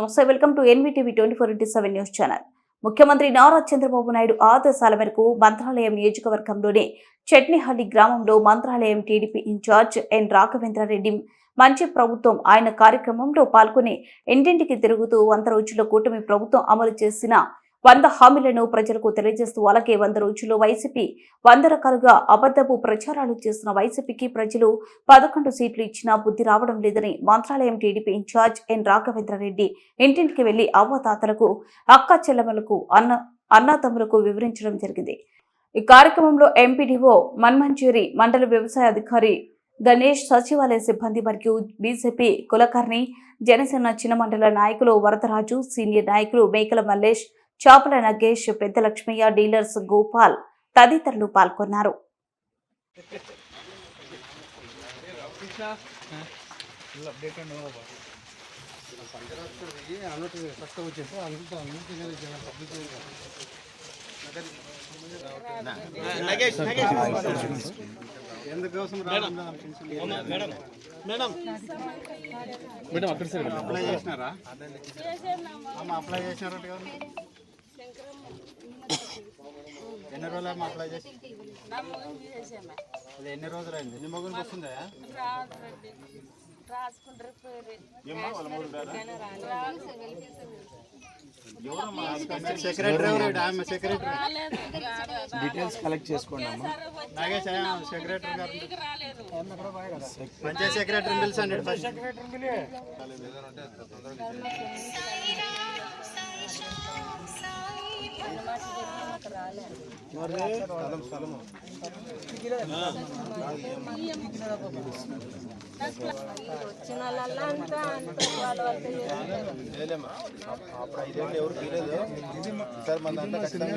నమస్తే welcome to NVTV twenty four into seven news channel. ముఖ్యమంత్రి నారా చంద్రబాబు నాయుడు ఆదేశాల మేరకు మంత్రాలయం నియోజకవర్గంలోని చట్నీహల్లి గ్రామంలో Mantralayam TDP incharge N Raghavendra Reddy మంచి ప్రభుత్వం ఆయన కార్యక్రమంలో పాల్గొని ఇంటింటికి తిరుగుతూ వంద రోజుల్లో కూటమి ప్రభుత్వం అమలు చేసిన వంద హామీలను ప్రజలకు తెలియజేస్తూ అలాగే వంద రోజుల్లో వైసీపీ వంద రకాలుగా అబద్దపు ప్రచారాలు చేస్తున్న వైసీపీకి ప్రజలు పదకొండు సీట్లు ఇచ్చినా బుద్ధి రావడం లేదని Mantralayam TDP incharge N Raghavendra Reddy ఇంటింటికి వెళ్ళి అవ్వతాతలకు అక్క చెల్లెమలకు అన్న అన్నాతమ్ములకు వివరించడం జరిగింది. ఈ కార్యక్రమంలో ఎంపీడీఓ మన్మంజూరి మండల వ్యవసాయ అధికారి గణేష్ సచివాలయ సిబ్బంది మరియు బీజేపీ కులకర్ణి జనసేన చిన్న మండల నాయకులు వరదరాజు సీనియర్ నాయకులు మేకల మల్లేష్ చాపల నగేష్ పెద్ద లక్ష్మయ్య డీలర్స్ గోపాల్ తదితరులు పాల్గొన్నారు. మేడం అక్కడ సైడ్. అప్లై చేసినారా? అమ్మ అప్లై చేసినారంట కదా. ఎన్ని రోజులు అమ్మ అప్లై చేసి? అది ఎన్ని రోజులు అయింది? నీ మొగ్గురికి వస్తుందా సెక్రటరీ సెక్రటరీ? డీటెయిల్స్ కలెక్ట్ చేసుకోండి సెక్రటరీ గారు పంచాయత్ సెక్రటరీని పిలిచండి ఫస్ట్. వచ్చిన వాళ్ళల్లా అంతా అప్పుడు ఐదేళ్ళు ఎవరు తీయలేదు సార్ మన ఖచ్చితంగా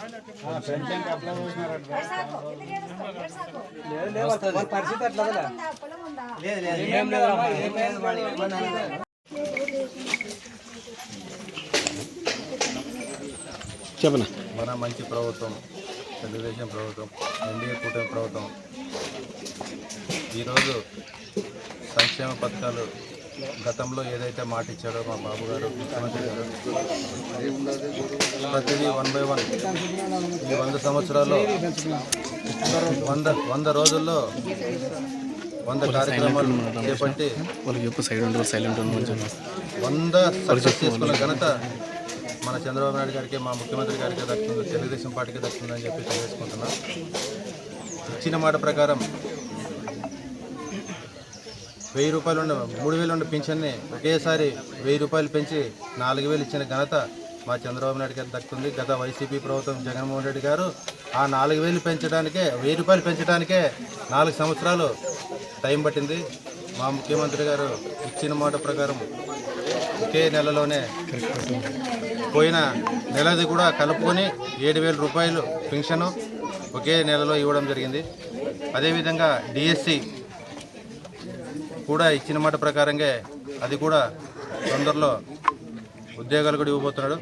ఇప్పిస్తాను చెప్పనా? మన మంచి ప్రభుత్వం తెలుగుదేశం ప్రభుత్వం ఎన్డీఏ కూటమి ప్రభుత్వం. ఈరోజు సంక్షేమ పథకాలు గతంలో ఏదైతే మాట ఇచ్చాడో మా బాబు గారు ముఖ్యమంత్రి గారు ప్రతిదీ వన్ బై వన్. ఈ వంద సంవత్సరాల్లో వంద వంద రోజుల్లో వంద కార్యక్రమాలు చేపట్టి సైలెంట్ ఉండవు వంద సక్సెస్ చేసుకున్న ఘనత మన చంద్రబాబు నాయుడు గారికి మా ముఖ్యమంత్రి గారికి దక్కుతుంది తెలుగుదేశం పార్టీకి దక్కుతుందని చెప్పి తెలియజేసుకుంటున్నాం. ఇచ్చిన మాట ప్రకారం వెయ్యి రూపాయలు మూడు వేలు ఉండే పింఛన్ని ఒకేసారి వెయ్యి రూపాయలు పెంచి నాలుగు వేలు ఇచ్చిన ఘనత మా చంద్రబాబు నాయుడు గారికి దక్కుతుంది గత వైసీపీ ప్రభుత్వం జగన్మోహన్ రెడ్డి గారు ఆ నాలుగు వేలు పెంచడానికే వెయ్యి రూపాయలు పెంచడానికే నాలుగు సంవత్సరాలు టైం పట్టింది. మా ముఖ్యమంత్రి గారు ఇచ్చిన మాట ప్రకారం ఒకే నెలలోనే పోయిన నెలది కూడా కలుపుకొని ఏడు వేల రూపాయలు పెన్షన్ ఒకే నెలలో ఇవ్వడం జరిగింది. అదేవిధంగా డిఎస్సి కూడా ఇచ్చిన మాట ప్రకారంగా అది కూడా తొందరలో ఉద్యోగాలు కూడా ఇవ్వబోతున్నాడు.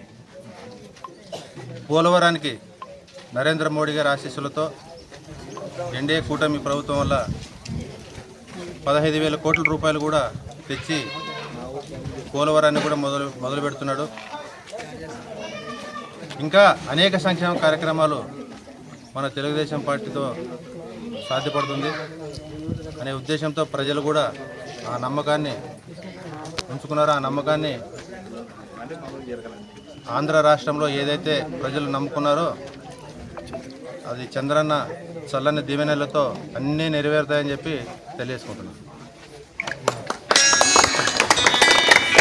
పోలవరానికి నరేంద్ర మోడీ గారి ఆశీస్సులతో ఎన్డీఏ కూటమి ప్రభుత్వం వల్ల పదహైదు వేల కోట్ల రూపాయలు కూడా తెచ్చి పోలవరాన్ని కూడా మొదలు మొదలు పెడుతున్నాడు. ఇంకా అనేక సంక్షేమ కార్యక్రమాలు మన తెలుగుదేశం పార్టీతో సాధ్యపడుతుంది. అనే ఉద్దేశంతో ప్రజలు కూడా ఆ నమ్మకాన్ని ఉంచుకున్నారో? ఆ నమ్మకాన్ని ఆంధ్ర రాష్ట్రంలో ఏదైతే ప్రజలు నమ్ముకున్నారో అది చంద్రన్న చల్లని దీవెనలతో అన్నీ నెరవేరుతాయని చెప్పి తెలియజేసుకుంటున్నాను.